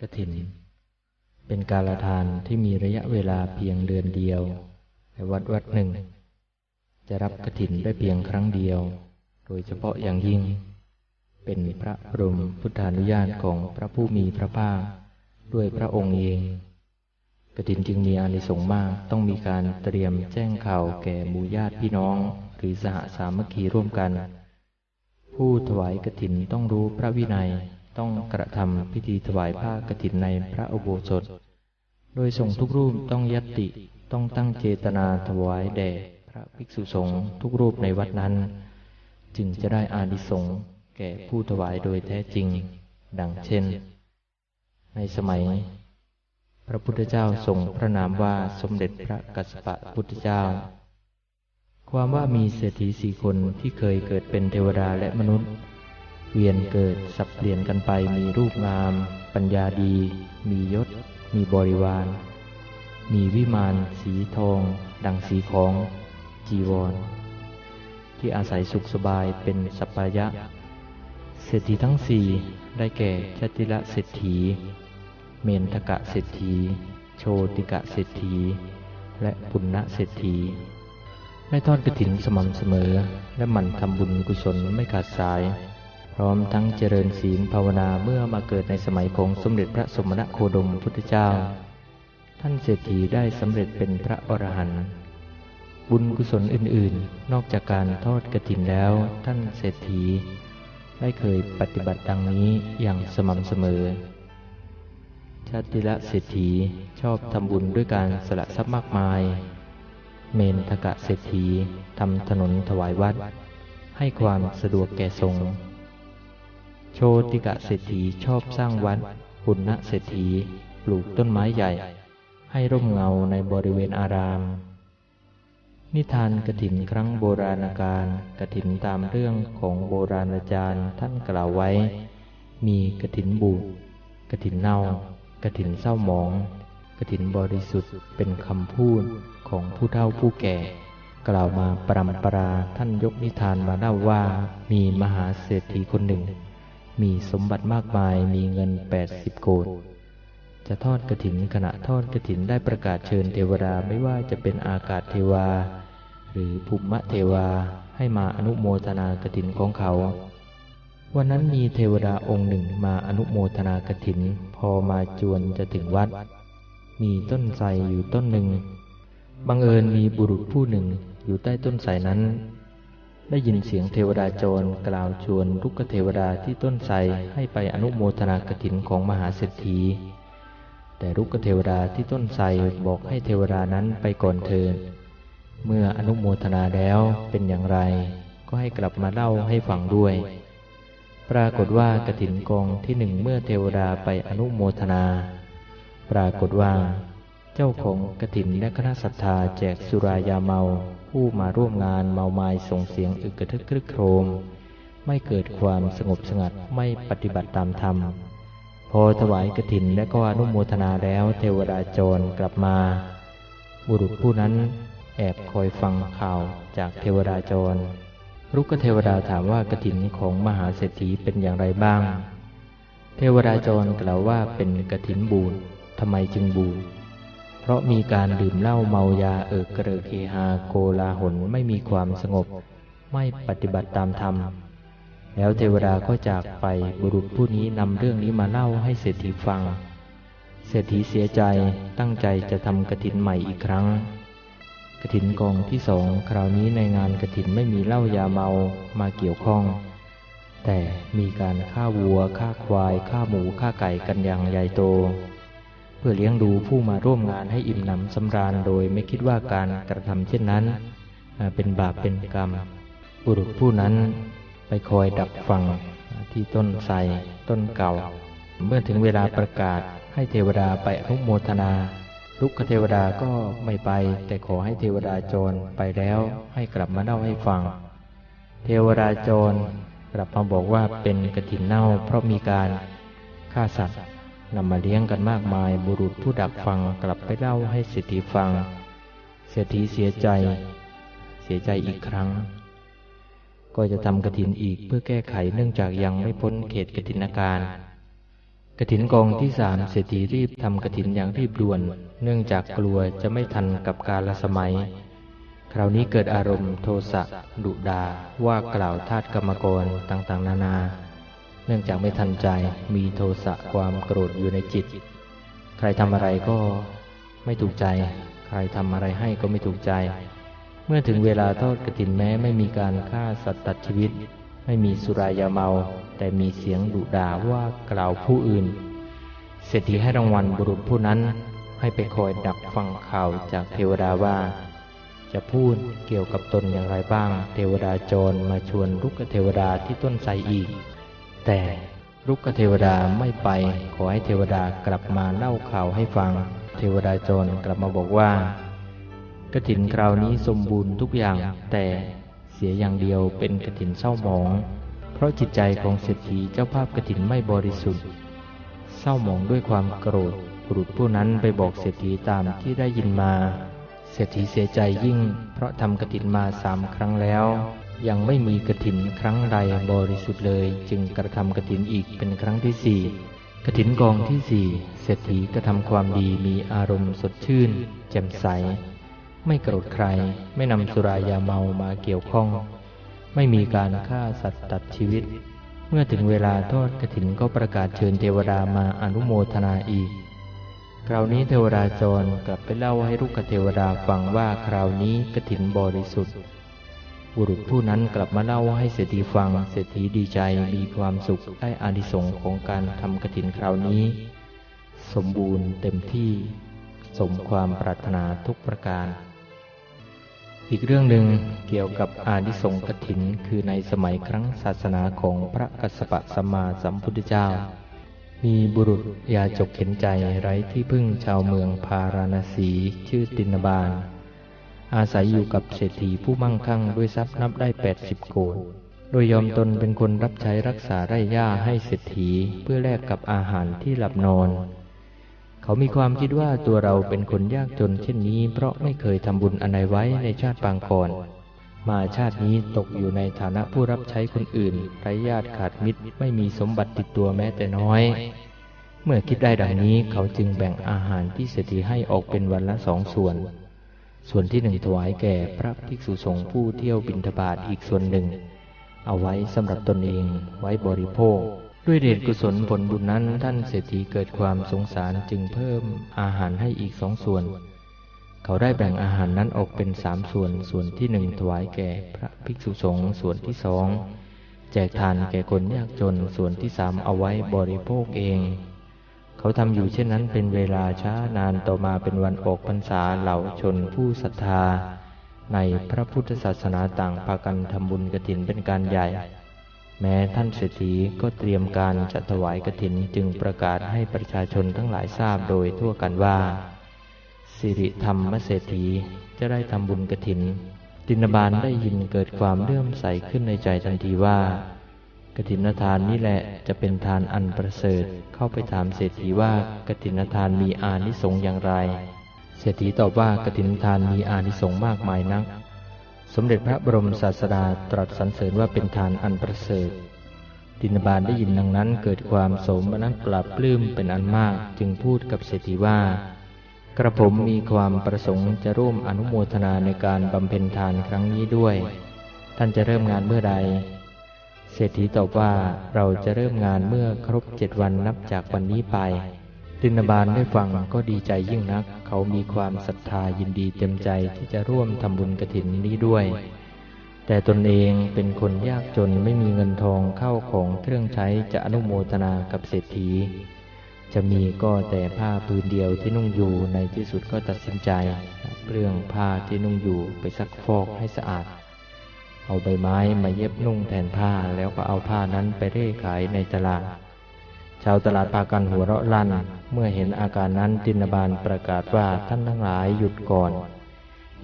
กถิน เป็นการละทานที่มีระยะเวลาเพียงเดือนเดียวในวัดวัดหนึ่ง จะรับกถินได้เพียงครั้งเดียว โดยเฉพาะอย่างยิ่ง เป็นพระบรมพุทธานุญาตของพระผู้มีพระภาคด้วยพระองค์เองกถินจึงมีอานิสงส์มากต้องมีการเตรียมแจ้งข่าวแก่หมู่ญาติพี่น้อง หรือสหสามัคคีร่วมกัน ผู้ถวายกถินต้องรู้พระวินัย ต้องกระทำพิธีถวายผ้ากฐินในพระอุโบสถ โดยส่งทุกรูปต้องยัตติต้องตั้งเจตนาถวายแด่พระภิกษุสงฆ์ทุกรูปในวัดนั้น จึงจะได้อานิสงส์แก่ผู้ถวายโดยแท้จริง ดังเช่น ในสมัย พระพุทธเจ้าทรงพระนามว่าสมเด็จพระกัสสปะพุทธเจ้า ความว่ามีเศรษฐีสี่คนที่เคยเกิดเป็นเทวดาและมนุษย์ เวียนเกิดสับเปลี่ยนกันไปมีรูปงาม ปัญญาดี มียศ มีบริวาร มีวิมานสีทอง ดังสีของจีวร ที่อาศัยสุขสบายเป็นสัปปายะ เศรษฐีทั้งสี่ได้แก่ชติละเศรษฐี เมนทกะเศรษฐี โชติกะเศรษฐี และปุณณะเศรษฐีได้ทอดกระถินสม่ำเสมอ และหมั่นทำบุญกุศลไม่ขาดสาย พร้อมทั้งเจริญศีลภาวนาเมื่อมาเกิดในสมัยของสมเด็จพระสมณโคดมพุทธเจ้า ท่านเศรษฐีได้สำเร็จเป็นพระอรหันต์บุญกุศลอื่นๆ นอกจากการทอดกระถินแล้ว ท่านเศรษฐี ได้เคยปฏิบัติดังนี้อย่างสม่ำเสมอ ชาติละเศรษฐีชอบทำบุญด้วยการสละทรัพย์มากมาย เมนทกะเศรษฐีทำถนนถวายวัด ให้ความสะดวกแก่สงฆ์ โชติกะเศรษฐีชอบสร้างวัดปุณณเศรษฐีปลูกต้นไม้ใหญ่ ให้ร่มเงาในบริเวณอาราม นิทานกระถินครั้งโบราณกาลกระถินตามเรื่องของโบราณอาจารย์ท่านกล่าวไว้ มีกระถินบูกระถินเน่ากระถินเศร้าหมองกระถินบริสุทธิ์เป็นคำพูดของผู้เฒ่าผู้แก่ กล่าวมาปรำปราท่านยกนิทานมาเล่าว่ามีมหาเศรษฐีคนหนึ่ง มีสมบัติมากมายมีเงินแปดสิบโกดจะทอดกระถินขณะทอดกระถินได้ประกาศเชิญเทวดาไม่ว่าจะเป็นอากาศเทวา หรือภูมิเทวาให้มาอนุโมทนากระถินของเขา วันนั้นมีเทวดาองค์หนึ่งมาอนุโมทนากระถิน พอมาจวนจะถึงวัด มีต้นไทรอยู่ต้นหนึ่งบังเอิญมีบุรุษผู้หนึ่งอยู่ใต้ต้นไทรนั้น ได้ยินเสียงเทวดาโจรกล่าวชวนลุกเทวดาที่ต้นไทรให้ไปอนุโมทนากถินของมหาเศรษฐี แต่ลุกเทวดาที่ต้นไทรบอกให้เทวดานั้นไปก่อนเถิดเมื่ออนุโมทนาแล้วเป็นอย่างไร ก็ให้กลับมาเล่าให้ฟังด้วย ปรากฏว่ากถินกองที่หนึ่งเมื่อเทวดาไปอนุโมทนา ปรากฏว่า เจ้าของกระถินและคณะศรัทธาแจกสุรายาเมา ผู้มาร่วมงานเมาไม้ส่งเสียงอึกกระทึกครึกโครม ไม่เกิดความสงบสงัดไม่ปฏิบัติตามธรรม พอถวายกระถินและก็อนุโมทนาแล้วเทวดาจรกลับมา บุรุษผู้นั้นแอบคอยฟังข่าวจากเทวดาจรรุกเทวดาถามว่ากระถินของมหาเศรษฐีเป็นอย่างไรบ้าง เทวดาจรกล่าวว่าเป็นกระถินบูรทำไมจึงบูร เพราะมีการดื่มเหล้าเมายาเอิกกระเริกเฮฮาโกลาหลไม่มีความสงบ ไม่ปฏิบัติตามธรรม แล้วเทวดาก็จากไปบุรุษผู้นี้นำเรื่องนี้มาเล่าให้เศรษฐีฟัง เศรษฐีเสียใจตั้งใจจะทำกระถินใหม่อีกครั้ง กระถินกองที่สองคราวนี้ในงานกระถินไม่มีเหล้ายาเมามาเกี่ยวข้อง แต่มีการฆ่าวัวฆ่าควายฆ่าหมูฆ่าไก่กันอย่างใหญ่โต พื่อเลี้ยงดูผู้มาร่วมงานให้อิ่มหนำสำราญโดยไม่คิดว่าการกระทำเช่นนั้น เป็นบาปเป็นกรรม บุรุษผู้นั้นไปคอยดักฟังที่ต้นไทรต้นเก่า เมื่อถึงเวลาประกาศให้เทวดาไปอนุโมทนาลุกเทวดาก็ไม่ไป แต่ขอให้เทวดาโจรไปแล้วให้กลับมาเล่าให้ฟัง เทวดาโจรกลับมาบอกว่าเป็นกระถินเน่าเพราะมีการฆ่าสัตว์ นำมาเลี้ยงกันมากมาย บุรุษผู้ดักฟังกลับไปเล่าให้เศรษฐีฟัง เศรษฐีเสียใจ เสียใจอีกครั้ง ก็จะทำกระถินอีกเพื่อแก้ไขเนื่องจากยังไม่พ้นเขตกฐินการกระถินกองที่สามเศรษฐีรีบทำกระถินอย่างรีบด่วน เนื่องจากกลัวจะไม่ทันกับกาลสมัย คราวนี้เกิดอารมณ์โทสะดุดาว่ากล่าวทาตกรรมกรต่างๆ นานา เนื่องจากไม่ทันใจมีโทสะความโกรธอยู่ในจิต ใครทำอะไรก็ไม่ถูกใจ ใครทำอะไรให้ก็ไม่ถูกใจ เมื่อถึงเวลาทอดกระถินแม้ไม่มีการฆ่าสัตว์ตัดชีวิต ไม่มีสุรายาเมา แต่มีเสียงดุด่าว่ากล่าวผู้อื่น เศรษฐีให้รางวัลบุรุษผู้นั้นให้ไปคอยดักฟังข่าวจากเทวดาว่า จะพูดเกี่ยวกับตนอย่างไรบ้าง เทวดาโจรมาชวนลุกเทวดาที่ต้นไทรอีก แต่ลุกเทวดาไม่ไป ขอให้เทวดากลับมาเล่าข่าวให้ฟัง เทวดาโจรกลับมาบอกว่ากระถินคราวนี้สมบูรณ์ทุกอย่าง แต่เสียอย่างเดียวเป็นกระถินเศร้าหมอง เพราะจิตใจของเศรษฐีเจ้าภาพกระถินไม่บริสุทธิ์ เศร้าหมองด้วยความโกรธบุรุษผู้นั้นไปบอกเศรษฐีตามที่ได้ยินมา เศรษฐีเสียใจยิ่ง เพราะทำกระถินมาสามครั้งแล้ว ยังไม่มีกระถินครั้งใดบริสุทธิ์เลย จึงกระทำกระถินอีกเป็นครั้งที่สี่กระถินกองที่สี่เศรษฐีกระทำความดีมีอารมณ์สดชื่น แจ่มใส ไม่โกรธใคร ไม่นำสุรายาเมามาเกี่ยวข้อง ไม่มีการฆ่าสัตว์ตัดชีวิต เมื่อถึงเวลาทอดกระถินก็ประกาศเชิญเทวดามาอนุโมทนาอีกคราวนี้เทวดาจรกลับไปเล่าให้ลูกเทวดาฟังว่าคราวนี้กระถินบริสุทธิ์ บุรุษผู้นั้นกลับมาเล่าให้เศรษฐีฟัง เศรษฐีดีใจมีความสุขได้อานิสงส์ของการทำกระถินคราวนี้ สมบูรณ์เต็มที่ สมความปรารถนาทุกประการ อีกเรื่องหนึ่งเกี่ยวกับอานิสงส์กฐินคือในสมัยครั้งศาสนาของพระกัสสปะสัมมาสัมพุทธเจ้า มีบุรุษยาจกเข็นใจไร้ที่พึ่งชาวเมืองพาราณสีชื่อตินบาล อาศัยอยู่กับเศรษฐีผู้มั่งคั่งด้วยทรัพย์นับได้แปดสิบโกดโดยยอมตนเป็นคนรับใช้รักษาไร่หญ้าให้เศรษฐีเพื่อแลกกับอาหารที่หลับนอน เขามีความคิดว่าตัวเราเป็นคนยากจนเช่นนี้ เพราะไม่เคยทำบุญอันใดไว้ในชาติปางก่อน มาชาตินี้ตกอยู่ในฐานะผู้รับใช้คนอื่นไร้ญาติขาดมิตรไม่มีสมบัติติดตัวแม้แต่น้อย เมื่อคิดได้ดังนี้เขาจึงแบ่งอาหารที่เศรษฐีให้ออกเป็นวันละสองส่วน ส่วนที่หนึ่งถวายแก่พระภิกษุสงฆ์ผู้เที่ยวบิณฑบาตอีกส่วนหนึ่ง เอาไว้สำหรับตนเองไว้บริโภค ด้วยเดชกุศลผลบุญนั้นท่านเศรษฐีเกิดความสงสารจึงเพิ่มอาหารให้อีกสองส่วน เขาได้แบ่งอาหารนั้นออกเป็นสามส่วน ส่วนที่หนึ่งถวายแก่พระภิกษุสงฆ์ส่วนที่สองแจกทานแก่คนยากจนส่วนที่สามเอาไว้บริโภคเอง เขาทำอยู่เช่นนั้นเป็นเวลาช้านานต่อมาเป็นวันออกพรรษาเหล่าชนผู้ศรัทธา ในพระพุทธศาสนาต่างพากันทำบุญกระถินเป็นการใหญ่ แม้ท่านเศรษฐีก็เตรียมการจะถวายกระถินจึงประกาศให้ประชาชนทั้งหลายทราบโดยทั่วกันว่า สิริธรรมเศรษฐีจะได้ทำบุญกระถินตินบาลได้ยินเกิดความเลื่อมใสขึ้นในใจทันทีว่า กฐินทานนี่แหละจะเป็นทานอันประเสริฐ เข้าไปถามเศรษฐีว่ากฐินทานมีอานิสงส์อย่างไร เศรษฐีตอบว่ากฐินทานมีอานิสงส์มากมายนัก สมเด็จพระบรมศาสดาตรัสสรรเสริญว่าเป็นทานอันประเสริฐตินบาลได้ยินดังนั้นเกิดความโสมนัสปราบปลื้มเป็นอันมากจึงพูดกับเศรษฐีว่ากระผมมีความประสงค์จะร่วมอนุโมทนาในการบำเพ็ญทานครั้งนี้ด้วย ท่านจะเริ่มงานเมื่อใด เศรษฐีตอบว่าเราจะเริ่มงานเมื่อครบเจ็ดวันนับจากวันนี้ไป ตินบาลได้ฟังก็ดีใจยิ่งนัก เขามีความศรัทธายินดีเต็มใจที่จะร่วมทำบุญกระถินนี้ด้วย แต่ตนเองเป็นคนยากจนไม่มีเงินทองเข้าของเครื่องใช้จะอนุโมทนากับเศรษฐี จะมีก็แต่ผ้าผืนเดียวที่นุ่งอยู่ในที่สุดก็ตัดสินใจเปลื้องผ้าที่นุ่งอยู่ไปซักฟอกให้สะอาด เอาใบไม้มาเย็บนุ่งแทนผ้าแล้วก็เอาผ้านั้นไปเร่ขายในตลาด ชาวตลาดพากันหัวเราะลั่น เมื่อเห็นอาการนั้นตินบาลประกาศว่าท่านทั้งหลายหยุดก่อน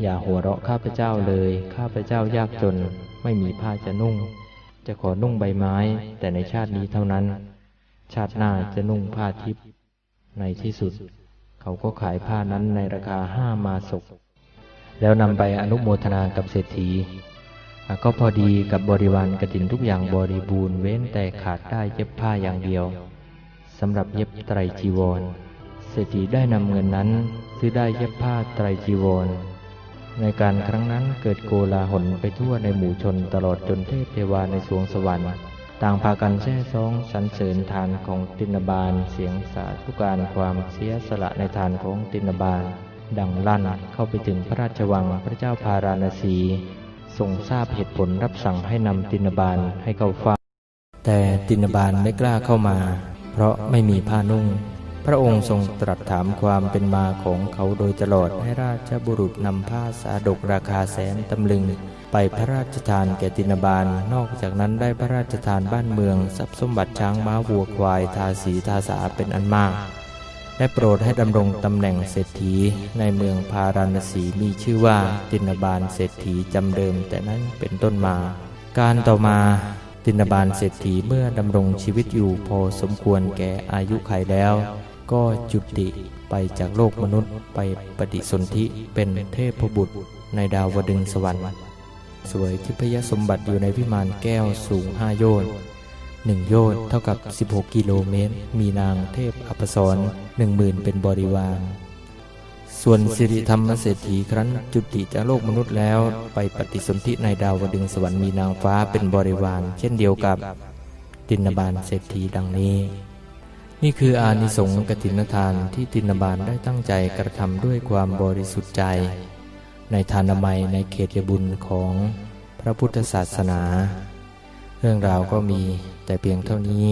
อย่าหัวเราะข้าพเจ้าเลย ข้าพเจ้ายากจนไม่มีผ้าจะนุ่ง จะขอนุ่งใบไม้ แต่ในชาตินี้เท่านั้น ชาติหน้าจะนุ่งผ้าทิพย์ในที่สุด เขาก็ขายผ้านั้นในราคาห้ามาศกแล้วนำไปอนุโมทนากับเศรษฐี ก็พอดีกับบริวารกฐินทุกอย่างบริบูรณ์เว้นแต่ขาดได้เย็บผ้าอย่างเดียวสำหรับเย็บไตรจีวร เศรษฐีได้นำเงินนั้นซื้อได้เย็บผ้าไตรจีวร ในการครั้งนั้นเกิดโกลาหลไปทั่วในหมู่ชนตลอดจนเทพเทวาในสวงสวรรค์ ต่างพากันแช่ซองสรรเสริญทานของตินบาลเสียงสาธุการความเสียสละในทานของตินบาล ดังลั่นเข้าไปถึงพระราชวังพระเจ้าพาราณสี ทรงทราบเหตุผลรับสั่งให้นำตินบาลให้เข้าเฝ้า แต่ตินบาลไม่กล้าเข้ามา เพราะไม่มีผ้านุ่ง พระองค์ทรงตรัสถามความเป็นมาของเขาโดยตลอดให้ราชบุรุษนำผ้าสาดกราคาแสนตำลึง ไปพระราชทานแก่ตินบาลนอกจากนั้นได้พระราชทานบ้านเมือง ทรัพย์สมบัติช้างม้าวัวควายทาสีทาสาเป็นอันมาก ได้โปรดให้ดำรงตำแหน่งเศรษฐีในเมืองพาราณสีมีชื่อว่าตินบาลเศรษฐีจำเดิมแต่นั้นเป็นต้นมา การต่อมาตินบาลเศรษฐีเมื่อดำรงชีวิตอยู่พอสมควรแก่อายุไขแล้ว ก็จุติไปจากโลกมนุษย์ไปปฏิสนธิเป็นเทพบุตรในดาวดึงสวรรค์ สวยทิพยสมบัติอยู่ในวิมานแก้วสูงห้าโยชน์ หนึ่งโยชน์เท่ากับ 16 กิโลเมตร มีนางเทพอัปสรหนึ่งหมื่นเป็นบริวาร ส่วนสิริธรรมเศรษฐีครั้นจุติจากโลกมนุษย์แล้ว ไปปฏิสนธิในดาวดึงสวรรค์มีนางฟ้าเป็นบริวาร เช่นเดียวกับตินบาลเศรษฐีดังนี้ นี่คืออานิสงส์กฐินทานที่ตินบาลได้ตั้งใจกระทำด้วยความบริสุทธิ์ใจ ในทานามัยในเขตยบุญของพระพุทธศาสนา เรื่องราวก็มีแต่เพียงเท่านี้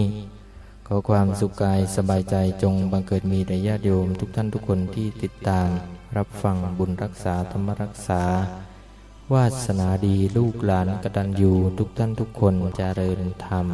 ขอความสุขกายสบายใจจงบังเกิดมีแด่ญาติโยมทุกท่านทุกคนที่ติดตาม รับฟังบุญรักษาธรรมรักษา วาสนาดีลูกหลานกระดันอยู่ทุกท่านทุกคนจเจริญธรรม